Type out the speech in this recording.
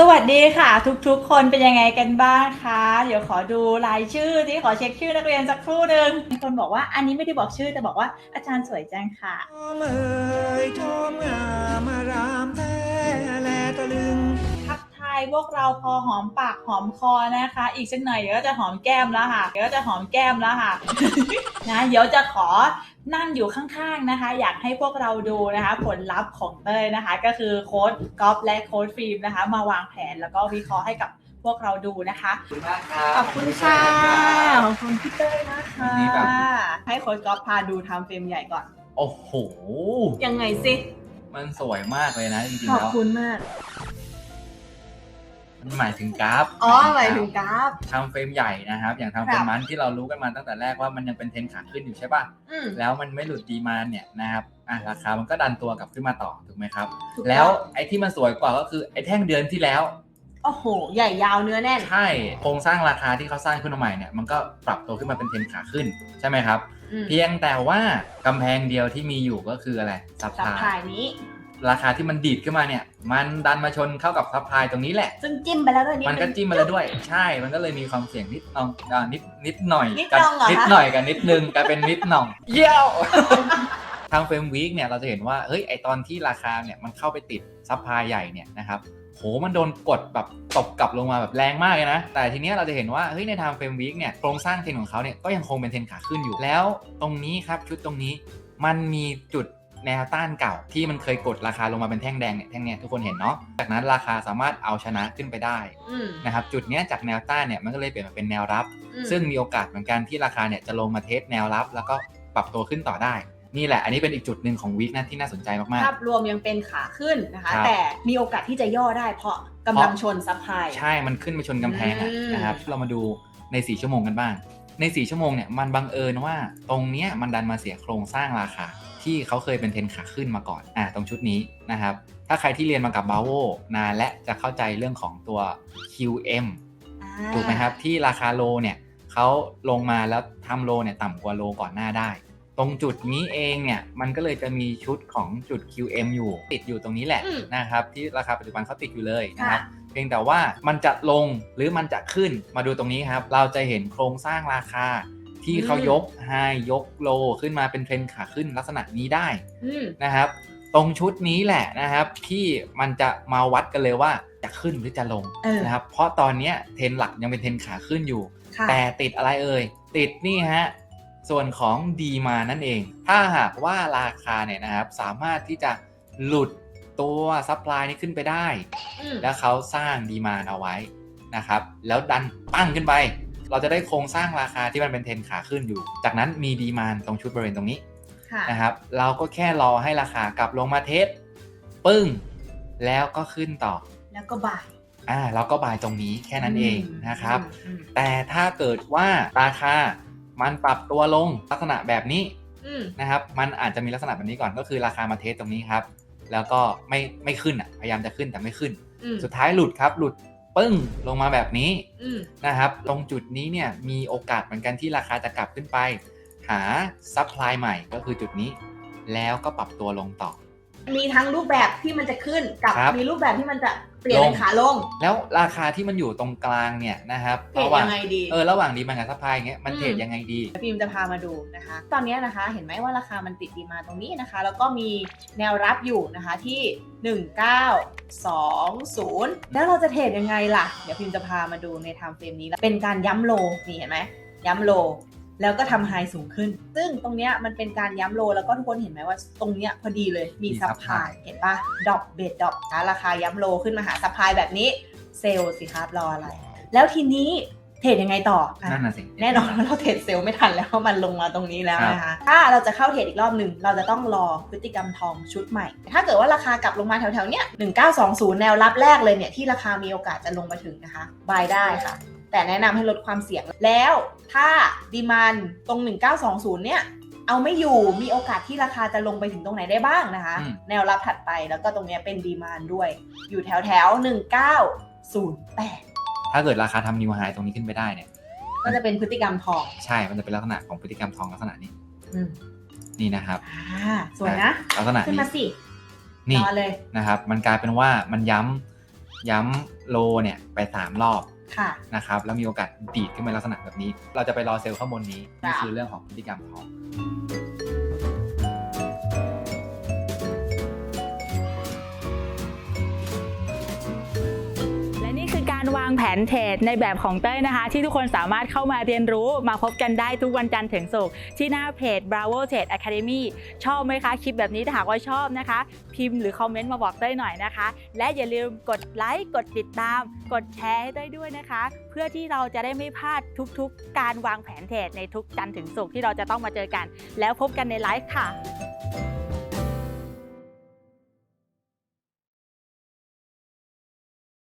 สวัสดีค่ะ ทุกๆ คนเป็นยังไงกันบ้างคะเดี๋ยวขอดูรายชื่อที่ขอเช็คชื่อนักเรียนสักครู่หนึ่งมีคนบอกว่าอันนี้ไม่ได้บอกชื่อแต่บอกว่าอาจารย์สวยจังค่ะชมเอ่ยชมงามอารามแท้แลตะลึงทักทายพวกเราพอหอมปากหอมคอนะคะ อีกสักหน่อยเดี๋ยวก็จะหอมแก้มแล้วค่ะเดี๋ยวก็จะหอมแก้มแล้วค่ะ นะเดี๋ยวจะขอนั่งอยู่ข้างๆนะคะ อยากให้พวกเราดูนะคะ ผลลัพธ์ของเต้ยนะคะ ก็คือโค้ดก๊อฟและโค้ดฟิล์มนะคะ มาวางแผนแล้วก็วิเคราะห์ให้กับพวกเราดูนะคะ ขอบคุณมากครับขอบคุณค่ะขอบคุณพี่เต้ยนะคะวันนี้แบบ ให้โค้ดก๊อฟพาดูทำเฟรมใหญ่ก่อน โอ้โห ยังไงสิ มันสวยมากเลยนะจริงขๆอบแล้ว คุณมากมัน หมายถึงกราฟอ๋อหมายถึงกราฟทำเฟรมใหญ่นะครับ อย่างทำเฟรครัมบมันที่เรารู้กันมาตั้งแต่แรกว่ามันยังเป็นเทรนขาขึ้นอยู่ใช่ป่ะอืมแล้วมันไม่หลุดดีมานเนี่ยนะครับอะราคามันก็ดันตัวกลับขึ้นมาต่อถูกไหมครับถูกต้องแล้วไอ้ที่มันสวยกว่าก็คือไอ้แท่งเดือนที่แล้วโอ้โห ใหญ่ยาวเนื้อแน่น ใช่ โครงสร้างราคาที่เขาสร้างขึ้นมาใหม่เนี่ย มันก็ปรับตัวขึ้นมาเป็นเทรนขาขึ้น ใช่ไหมครับอืมเพียงแต่ว่ากำแพงเดียวที่มีอยู่ก็คืออะไรซัพสับพลาถ่ายยนี้ ราคาที่มันดีดขึ้นมาเนี่ย มันดันมาชนเข้ากับซัพพลายตรงนี้แหละ ซึ่งจิ้มไปแล้วด้วยนี่มันก็จิ้มมาแล้วด้วย ใช่ มันก็เลยมีความเสี่ยงนิดนองอ่านิดนิดหน่อยนิดกันองเหรอนิดคะหน่อยกับนิดนึงกลายเป็นนิดหน่อง เยี่ยว ทางเฟรมวีคเนี่ยเราจะเห็นว่าเฮ้ยไอตอนที่ราคาเนี่ยมันเข้าไปติดซัพพลายใหญ่เนี่ยนะครับโหมันโดนกดแบบตบกลับลงมาแบบแรงมากเลยนะ แต่ทีเนี้ยเราจะเห็นว่าเฮ้ยในทางเฟรมวีคเนี่ยโครงสร้างเทรนของเขาเนี่ยก็ยังคงเป็นเทรนขาขึ้นอยู่แล้วตรงนี้ครับชุดตรงนี้ มันมีจุด แนวต้านเก่าที่มันเคยกดราคาลงมาเป็นแท่งแดงเนี่ยแท่งเนี้ยทุกคนเห็นเนาะจากนั้นราคาสามารถเอาชนะขึ้นไปได้อืมนะครับจุดเนี้ยจากแนวต้านเนี่ยมันก็เลยเปลี่ยนมาเป็นแนวรับอืมซึ่งมีโอกาสเหมือนกันที่ราคาเนี่ยจะลงมาเทสแนวรับ แล้วก็ปรับตัวขึ้นต่อได้นี่แหละ อันนี้เป็นอีกจุดหนึ่งของวีคนะที่น่าสนใจมากภาพรวมยังเป็นขาขึ้นนะคะครับแต่มีโอกาสที่จะย่อได้เพราะกำลังชนซัพพลายๆใช่ มันขึ้นไปชนกำแพงอะอืมนะครับ เรามาดูใน 4 ชั่วโมงกันบ้าง ใน 4 ชั่วโมงเนี่ย มันบังเอิญว่าตรงเนี้ยมันดันมาเสียโครงสร้างราคา ที่เขาเคยเป็นเทรนขาขึ้นมาก่อนอ่าตรงชุดนี้นะครับ ถ้าใครที่เรียนมากับบาโวนานและจะเข้าใจเรื่องของตัว QM อ่าถูกไหมครับ ที่ราคาโลเนี่ยเขาลงมาแล้วทำโลเนี่ยต่ำกว่าโลก่อนหน้าได้ ตรงจุดนี้เองเนี่ยมันก็เลยจะมีชุดของจุด QM อยู่ ติดอยู่ตรงนี้แหละอืมนะครับ ที่ราคาปัจจุบันเขาติดอยู่เลยนะครับค่ะเพียงแต่ว่ามันจะลงหรือมันจะขึ้นมาดูตรงนี้ครับ เราจะเห็นโครงสร้างราคา ที่เขายกไฮยกโลขึ้นมาเป็นเทรนขาขึ้นลักษณะนี้ได้อืมนะครับ ตรงชุดนี้แหละนะครับ ที่มันจะมาวัดกันเลยว่าจะขึ้นหรือจะลงเออนะครับ เพราะตอนเนี้ยเทรนหลักยังเป็นเทรนขาขึ้นอยู่ค่ะแต่ติดอะไรเอ่ยติดนี่ฮะส่วนของดีมานั่นเอง ถ้าหากว่าราคาเนี่ยนะครับ สามารถที่จะหลุดตัวซัพพลายนี้ขึ้นไปได้อืมแล้วเขาสร้างดีมานเอาไว้นะครับ แล้วดันปั้งขึ้นไป เราจะได้โครงสร้างราคาที่มันเป็นเทรนขาขึ้นอยู่ จากนั้นมีดีมานตรงชุดบริเวณตรงนี้ค่ะนะครับ เราก็แค่รอให้ราคากลับลงมาเทสปึ้ง แล้วก็ขึ้นต่อ แล้วก็บ่ายอ่าเราก็บายตรงนี้แค่นั้นเองนะครับอืมแต่ถ้าเกิดว่าราคามันปรับตัวลงลักษณะแบบนี้อืมนะครับ มันอาจจะมีลักษณะแบบนี้ก่อนก็คือราคามาเทสตรงนี้ครับ แล้วก็ไม่ไม่ขึ้นอะพยายามจะขึ้นแต่ไม่ขึ้นอืมสุดท้ายหลุดครับหลุด ปึ้งลงมาแบบนี้อืมนะครับ ตรงจุดนี้เนี่ยมีโอกาสเหมือนกันที่ราคาจะกลับขึ้นไป หาซัพพลายใหม่ก็คือจุดนี้ แล้วก็ปรับตัวลงต่อ มีทั้งรูปแบบที่มันจะขึ้นกับครับมีรูปแบบที่มันจะ เปลี่ยนเป็นลงขาลง แล้วราคาที่มันอยู่ตรงกลางเนี่ยนะครับเทรดระหว่างยังไงดีเออระหว่างดีมันกับซัพพลายอย่างเงี้ยมันอืมเทรดยังไงดี ฟิล์มจะพามาดูนะคะ ตอนนี้นะคะเห็นไหมว่าราคามันติดดีมาตรงนี้นะคะ แล้วก็มีแนวรับอยู่นะคะที่ 1920 แล้วเราจะเทรดยังไงล่ะ เดี๋ยวฟิล์มจะพามาดูในไทม์เฟรมนี้แล้วเป็นการย้ำโลนี่เห็นไหมย้ำโล แล้วก็ทำไฮสูงขึ้น ซึ่งตรงเนี้ยมันเป็นการย้ำโล แล้วก็ทุกคนเห็นไหมว่าตรงเนี้ยพอดีเลย มีมีซัพพลายเห็นปะดอกเบดดอกนะราคาย้ำโลขึ้นมาหาซัพพลายแบบนี้ เซลล์สิครับรออะไร แล้วทีนี้เทรดยังไงต่ออะนั่นน่ะสิ แน่นอนว่าเราเทรดเซลล์ไม่ทันแล้วเพราะมันลงมาตรงนี้แล้วนะคะ ถ้าเราจะเข้าเทรดอีกรอบหนึ่ง เราจะต้องรอพฤติกรรมทองชุดใหม่ ถ้าเกิดว่าราคากลับลงมาแถวๆเนี้ย1920 แนวรับแรกเลยเนี่ยที่ราคามีโอกาสจะลงมาถึงนะคะ บายได้ค่ะ แต่แนะนำให้ลดความเสี่ยงแล้วถ้าดีมันตรง 1920 เนี่ยเอาไม่อยู่มีโอกาสที่ราคาจะลงไปถึงตรงไหนได้บ้างนะคะอืมแนวรับถัดไปแล้วก็ตรงเนี้ยเป็นดีมานด้วย อยู่แถวแถว1908 ถ้าเกิดราคาทำนิวไฮตรงนี้ขึ้นไปได้เนี่ย ก็จะเป็นพฤติกรรมทอง ใช่ มันจะเป็นลักษณะของพฤติกรรมทองลักษณะนี้อืมนี่นะครับอ่าสวยนะลักษณะขึ้นนี้มาสินี่รอเลยนะครับ มันกลายเป็นว่ามันย้ย้ำโลเนี่ยไป3รอบค่ะ นะครับแล้วมีโอกาสดีดขึ้นมาลักษณะแบบนี้ เราจะไปรอเซลล์ข้างบนนี้นี่ค่ะคือเรื่องของพฤติกรรมทอง การวางแผนเทรดในแบบของเต้ยนะคะ ที่ทุกคนสามารถเข้ามาเรียนรู้มาพบกันได้ทุกวันจันทร์ถึงศุกร์ที่หน้าเพจ Bravo Trade Academy ชอบไหมคะ คลิปแบบนี้ถ้าหากว่าชอบนะคะ พิมพ์หรือคอมเมนต์มาบอกเต้ยหน่อยนะคะ และอย่าลืมกดไลค์กดติดตาม กดแชร์ให้เต้ยด้วยนะคะ เพื่อที่เราจะได้ไม่พลาดทุกๆ การวางแผนเทรดในทุกจันทร์ถึงศุกร์ที่เราจะต้องมาเจอกัน แล้วพบกันในไลฟ์ค่ะ